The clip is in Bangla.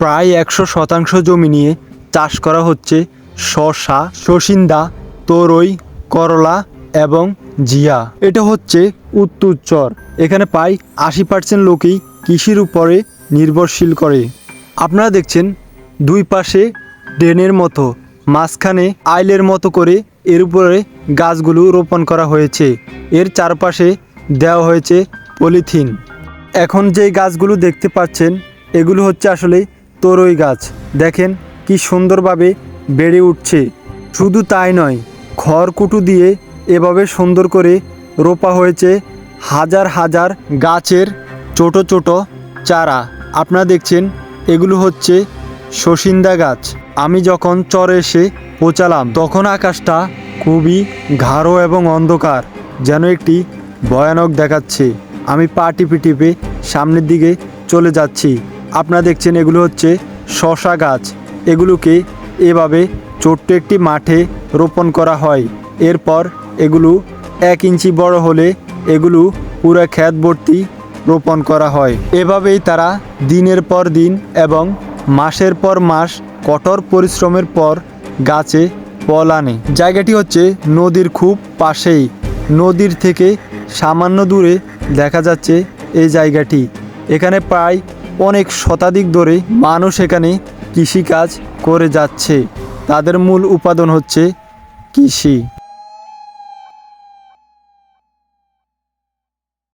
প্রায় একশো শতাংশ জমি নিয়ে চাষ করা হচ্ছে শসা শসিন্দা তরই, করলা এবং জিয়া। এটা হচ্ছে উত্তরচর এখানে প্রায় আশি পার্সেন্ট লোকেই কৃষির উপরে নির্ভরশীল করে। আপনারা দেখছেন দুই পাশে ড্রেনের মতো, মাঝখানে আইলের মতো করে এর উপরে গাছগুলো রোপণ করা হয়েছে। এর চারপাশে দেওয়া হয়েছে পলিথিন। এখন যে গাছগুলো দেখতে পাচ্ছেন, এগুলো হচ্ছে আসলে তরই গাছ। দেখেন কি সুন্দরভাবে বেড়ে উঠছে। শুধু তাই নয়, খড়কুটু দিয়ে এভাবে সুন্দর করে রোপা হয়েছে হাজার হাজার গাছের ছোট ছোট চারা। আপনারা দেখছেন, এগুলো হচ্ছে শসিন্দা গাছ। আমি যখন চরে এসে পৌঁছালাম, তখন আকাশটা খুবই গাঢ় এবং অন্ধকার, যেন একটি ভয়ানক দেখাচ্ছে। আমি পা টিপে টিপে সামনের দিকে চলে যাচ্ছি। আপনারা দেখছেন এগুলো হচ্ছে শশা গাছ। এগুলোকে এভাবে ছোট্ট একটি মাঠে রোপণ করা হয়। এরপর এগুলো এক ইঞ্চি বড় হলে এগুলো পুরো ক্ষেত ভর্তি রোপণ করা হয়। এভাবেই তারা দিনের পর দিন এবং মাসের পর মাস কঠোর পরিশ্রমের পর গাছে ফল আনে। জায়গাটি হচ্ছে নদীর খুব পাশেই। নদীর থেকে সামান্য দূরে দেখা যাচ্ছে এই জায়গাটি। এখানে প্রায় অনেক শতাধিক ধরে মানুষ এখানে কৃষিকাজ করে যাচ্ছে। তাদের মূল উপাদান হচ্ছে কৃষি।